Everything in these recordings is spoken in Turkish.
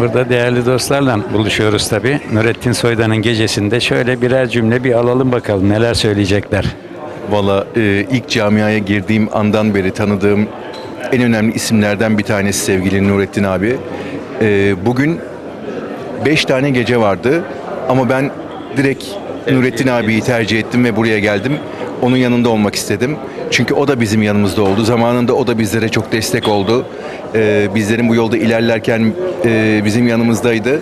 Burada değerli dostlarla buluşuyoruz tabii. Nurettin Soydan'ın gecesinde şöyle birer cümle bir alalım bakalım neler söyleyecekler. Valla e, ilk camiaya girdiğim andan beri tanıdığım en önemli isimlerden bir tanesi sevgili Nurettin abi. E, bugün beş tane gece vardı ama ben direkt Nurettin abiyi tercih ettim ve buraya geldim. Onun yanında olmak istedim. Çünkü o da bizim yanımızda oldu. Zamanında o da bizlere çok destek oldu. E, bizlerin bu yolda ilerlerken e, bizim yanımızdaydı.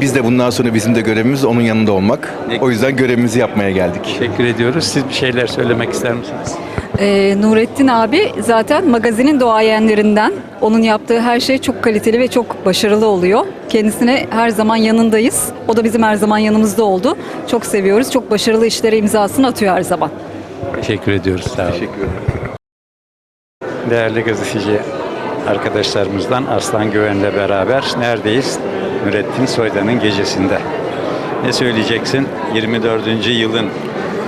Biz de bundan sonra bizim de görevimiz onun yanında olmak. O yüzden görevimizi yapmaya geldik. Teşekkür ediyoruz. Siz bir şeyler söylemek ister misiniz? Ee, Nurettin abi zaten magazinin doğayenlerinden. Onun yaptığı her şey çok kaliteli ve çok başarılı oluyor. Kendisine her zaman yanındayız. O da bizim her zaman yanımızda oldu. Çok seviyoruz. Çok başarılı işlere imzasını atıyor her zaman. Teşekkür ediyoruz. Sağ olun. Teşekkür. Değerli gazeteci arkadaşlarımızdan Aslan Güven'le beraber neredeyiz? Nurettin Soydan'ın gecesinde. Ne söyleyeceksin? 24. yılın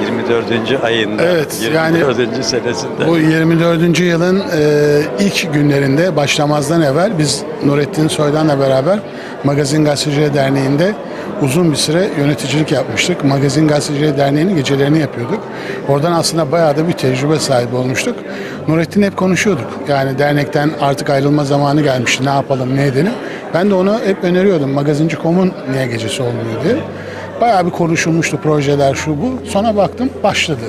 24. ayında, Evet, yani 24. senesinde. Bu 24. yılın e, ilk günlerinde başlamazdan evvel biz Nurettin Soydan'la beraber Magazin Gazetecileri Derneği'nde uzun bir süre yöneticilik yapmıştık. Magazin Gazetecileri Derneği'nin gecelerini yapıyorduk. Oradan aslında bayağı da bir tecrübe sahibi olmuştuk. Nurettin hep konuşuyorduk. Yani dernekten artık ayrılma zamanı gelmişti. Ne yapalım, ne edelim. Ben de onu hep öneriyordum. Magazinci.com'un niye gecesi olmuyor diye. Bayağı bir konuşulmuştu projeler şu bu. Sonra baktım başladı.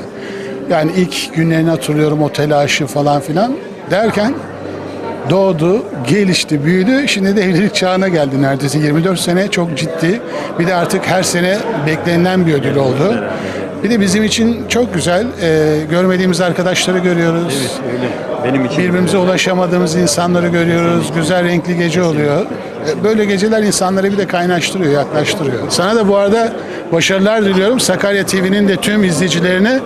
Yani ilk günlerini hatırlıyorum o telaşı falan filan derken doğdu, gelişti, büyüdü. Şimdi de evlilik çağına geldi neredeyse 24 sene çok ciddi. Bir de artık her sene beklenilen bir ödül oldu. Bir de bizim için çok güzel. e, görmediğimiz arkadaşları görüyoruz. Öyle. Benim için Birbirimize ulaşamadığımız insanları görüyoruz. Güzel renkli gece oluyor. Böyle geceler insanları bir de kaynaştırıyor, yaklaştırıyor. Sana da bu arada başarılar diliyorum. Sakarya TV'nin de tüm izleyicilerine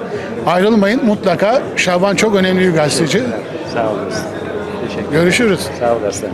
ayrılmayın mutlaka. Şaban çok önemli bir gazeteci. sağ olasın. Teşekkür Görüşürüz. Sağ olasın.